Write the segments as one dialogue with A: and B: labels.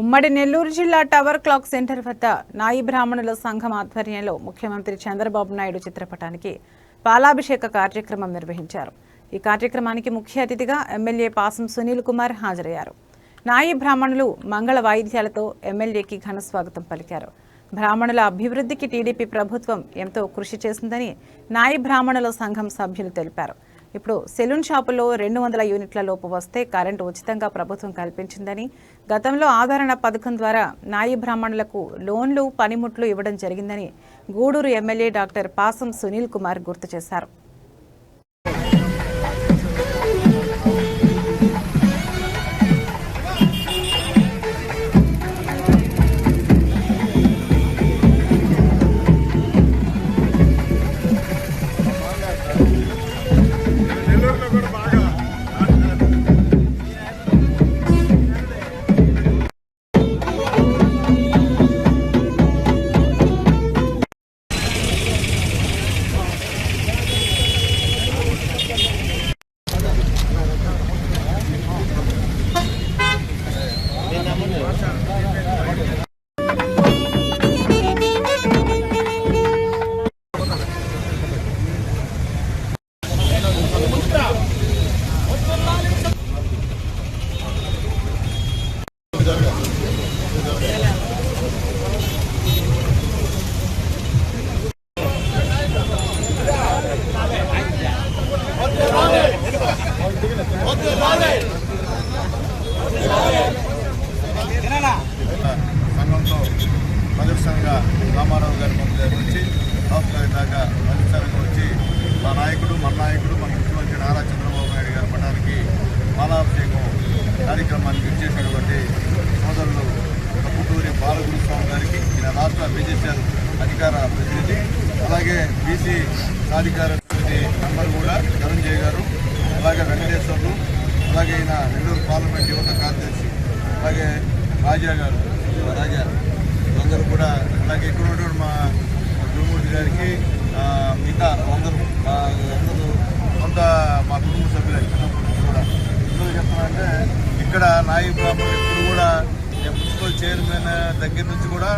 A: ఉమ్మడి నెల్లూరు జిల్లా tower clock centre వద్ద నాయి బ్రాహ్మణుల సంఘం ఆధ్వర్యంలో ముఖ్యమంత్రి చంద్రబాబు నాయుడు చిత్రపటానికి పాలాభిషేక కార్యక్రమం నిర్వహించారు. ఈ కార్యక్రమానికి ముఖ్య అతిథిగా ఎమ్మెల్యే పాసం సునీల్ కుమార్ హాజరయ్యారు. నాయి బ్రాహ్మణులు మంగళ వాయిద్యాలతో ఎమ్మెల్యేకి ఘన స్వాగతం పలికారు. బ్రాహ్మణుల అభివృద్ధికి టీడీపీ ప్రభుత్వం ఎంతో కృషి చేసిందని నాయి బ్రాహ్మణుల సంఘం సభ్యులు తెలిపారు. ఇప్పుడు సెలూన్ షాపులో రెండు వందల యూనిట్ల లోపు వస్తే కరెంటు ఉచితంగా ప్రభుత్వం కల్పించిందని గతంలో ఆదరణ పథకం ద్వారా నాయి బ్రాహ్మణులకు లోన్లు పనిముట్లు ఇవ్వడం జరిగిందని గూడూరు ఎమ్మెల్యే డాక్టర్ పాసం సునీల్ కుమార్ గుర్తు చేశారు.
B: సంఘంతో ప్రదర్శనగా రామారావు గారి పంపిణీ వచ్చి రాష్ట్రపతి దాకా ప్రదర్శనగా వచ్చి మా నాయకుడు మన నాయకుడు మన ముఖ్యమంత్రి నారా చంద్రబాబు నాయుడు గారి పటానికి మాలాభిషేకం కార్యక్రమానికి ఇచ్చేసినటువంటి సోదరులు కప్పుటూరి బాలగురుస్వామి గారికి ఈయన రాష్ట్ర బీజేపీ అధికార ప్రతినిధి అలాగే బీసీ సాధికార ప్రతినిధి మెంబర్ కూడా ధనంజయ్ గారు అలాగే వెంకటేశ్వర్లు అలాగే ఈయన నెల్లూరు పార్లమెంట్ యువత కార్యదర్శి అలాగే రాజా గారు రాజా అందరూ కూడా అలాగే ఇక్కడ ఉన్నటువంటి మా గురుమూర్తి గారికి మిగతా అందరూ అందరూ కొంత మా కుటుంబ సభ్యులు చిన్నప్పటి నుంచి కూడా. ఎందుకు చెప్తున్నానంటే ఇక్కడ నాయి బ్రాహ్మణులు ఇప్పుడు కూడా మున్సిపల్ చైర్మన్ దగ్గర నుంచి కూడా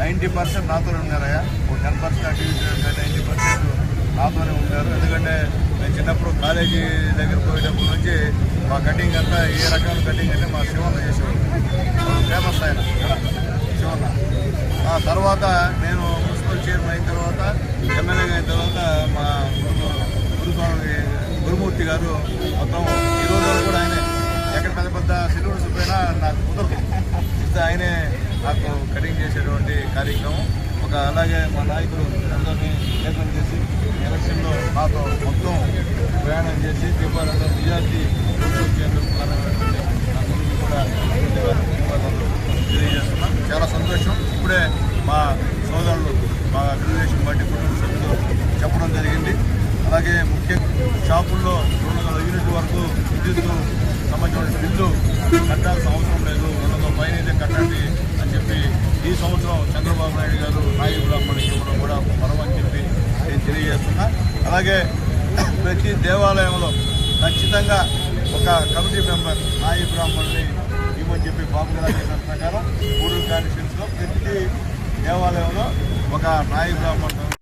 B: నైంటీ పర్సెంట్ నాతో ఉన్నారయ్యా. ఒక టెన్ పర్సెంట్ అటు నైంటీ పర్సెంట్ నాతోనే ఉంటారు. ఎందుకంటే నేను చిన్నప్పుడు కాలేజీ దగ్గర పోయేటప్పటి నుంచి మా కటింగ్ అంతా ఏ రకమైన కటింగ్ అంటే మా శివన్న చేసేవాడు. ఫేమస్ ఆయన. శివన్న. ఆ తర్వాత నేను మున్సిపల్ చైర్మన్ అయిన తర్వాత ఎమ్మెల్యేగా అయిన తర్వాత మా గురుస్వామి గురుమూర్తి గారు మొత్తం ఈ రోజు కూడా ఆయనే. ఎక్కడ పెద్ద పెద్ద సెలూన్స్ పోయినా నాకు కుదరదు. ఆయనే నాకు కటింగ్ చేసేటువంటి కార్యక్రమం. ఒక అలాగే మా నాయకులు అందరినీ ఏర్పాటు చేసి ఎలక్షన్లో మాతో మొత్తం ప్రయాణం చేసి దీపావళిలో విద్యార్థి కూడా తెలియజేస్తున్నాం. చాలా సంతోషం. ఇప్పుడే మా సోదరులు మా తెలుగుదేశం పార్టీ కుటుంబ సభ్యులు చెప్పడం జరిగింది. అలాగే ముఖ్య షాపుల్లో రెండు వందల యూనిట్ వరకు విద్యుత్ సంబంధించిన బిల్లు కట్టాల్సిన అవసరం లేదు. రెండు వందల పైన అయితే అని చెప్పి ఈ సంవత్సరం చంద్రబాబు నాయుడు గారు నాయి బ్రాహ్మణుడికి ఇవ్వడం కూడా వరం అని చెప్పి నేను తెలియజేస్తున్నా అలాగే ప్రతి దేవాలయంలో ఖచ్చితంగా ఒక కమిటీ మెంబర్ నాయి బ్రాహ్మణుని ఇవ్వని చెప్పి బాబు గారు ప్రకారం మూడు కాన్స్టిట్యూన్స్లో ప్రతి దేవాలయంలో ఒక నాయి బ్రాహ్మణుడు